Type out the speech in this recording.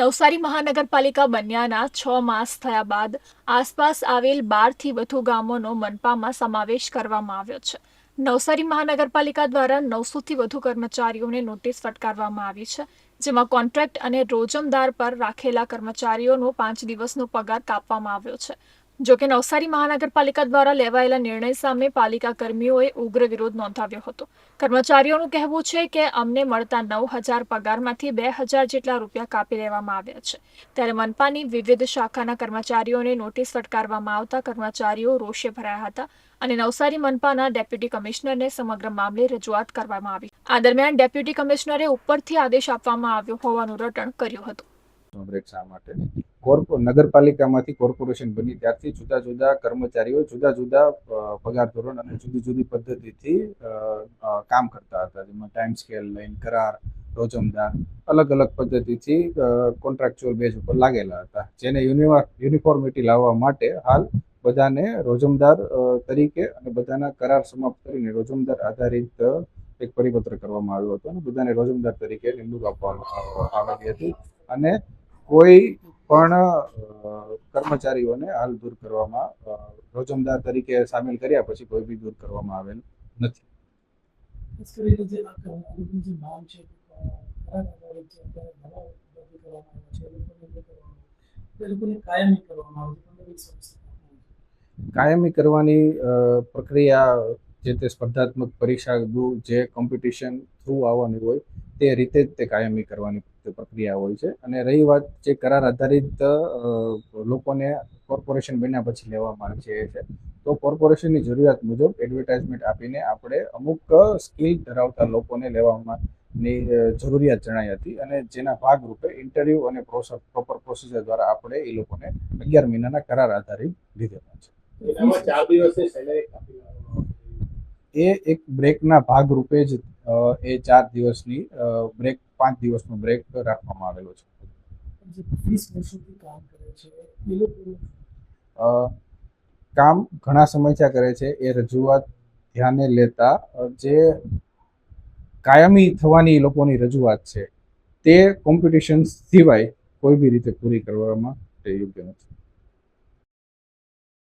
નવસારી મહાનગરપાલિકા બન્યાના છ માસ થયા બાદ આસપાસ આવેલ બારથી વધુ ગામોનો મનપામાં સમાવેશ કરવામાં આવ્યો છે. નવસારી મહાનગરપાલિકા દ્વારા નવસોથી વધુ કર્મચારીઓને નોટિસ ફટકારવામાં આવી છે, જેમાં કોન્ટ્રાક્ટ અને રોજમદાર પર રાખેલા કર્મચારીઓનો પાંચ દિવસનો પગાર કાપવામાં આવ્યો છે. જો કે નવસારી મહાનગરપાલિકા દ્વારા લેવાયેલા નિર્ણય સામે પાલિકા કર્મીઓએ ઉગ્ર વિરોધ નોંધાવ્યો હતો. કર્મચારીઓનું કહેવું છે કે અમને મળતા નવ હજાર પગારમાંથી બે હજાર જેટલા રૂપિયા કાપી લેવામાં આવ્યા છે. ત્યારે મનપાની વિવિધ શાખાના કર્મચારીઓને નોટિસ ફટકારવામાં આવતા કર્મચારીઓ રોષે ભરાયા હતા અને નવસારી મનપાના ડેપ્યુટી કમિશનરને સમગ્ર મામલે રજૂઆત કરવામાં આવી. આ દરમિયાન ડેપ્યુટી કમિશનરે ઉપરથી આદેશ આપવામાં આવ્યો હોવાનું રટણ કર્યું હતું. બ્રેક માટે? નગરપાલિકામાંથી કોર્પોરેશન બની. ત્યારથી જુદા જુદા કર્મચારીઓ, જુદા જુદા પગાર ધોરણ અને જુદી જુદી પદ્ધતિથી કામ કરતા હતા. જેમાં ટાઈમ સ્કેલ લઈને કરાર, રોજમદાર, અલગ અલગ પદ્ધતિથી કોન્ટ્રાક્ચ્યુઅલ બેઝ ઉપર લાગેલા હતા. જેને યુનિફોર્મિટી લાવવા માટે હાલ બધાને રોજમદાર તરીકે અને બધાના કરાર સમાપ્ત કરીને રોજમદાર આધારિત એક પરિપત્ર કરવામાં આવ્યો હતો અને બધાને રોજમદાર તરીકે નિમણૂક આપવામાં આવેલી હતી. અને કોઈ પણ કર્મચારીઓને હાલ દૂર કરવામાં રોજમદાર તરીકે સામેલ કર્યા પછી કોઈ બી દૂર કરવામાં આવેલ નથી? કાયમી કરવાની પ્રક્રિયા જે તે સ્પર્ધાત્મક પરીક્ષા જે કોમ્પિટિશન થ્રુ આવવાની હોય તે રીતે જ તે કાયમી કરવાની તે પ્રક્રિયા હોય છે. અને રહી વાત જે કરાર આધારિત લોકોને કોર્પોરેશન બન્યા પછી લેવામાં આવે છે એ છે. તો કોર્પોરેશનની જરૂરિયાત મુજબ એડવર્ટાઇઝમેન્ટ આપીને આપણે અમુક સ્કિલ ધરાવતા લોકોને લેવામાં ની જરૂરિયાત જણાઈ હતી. અને જેના ભાગરૂપે ઇન્ટરવ્યૂ અને પ્રોપર પ્રોસિજર દ્વારા આપણે એ લોકોને અગિયાર મહિનાના કરાર આધારિત લીધેલા છે. એ એક બ્રેકના ભાગરૂપે જ એ ચાર દિવસની બ્રેક પાંચ દિવસનો બ્રેક રાખવામાં આવેલો છે. કામ ઘણા સમયથી કરે છે એ રજૂઆત ધ્યાને લેતા જે કાયમી થવાની એ લોકોની રજૂઆત છે તે કોમ્પિટિશન સિવાય કોઈ બી રીતે પૂરી કરવામાં તે યોગ્ય નથી.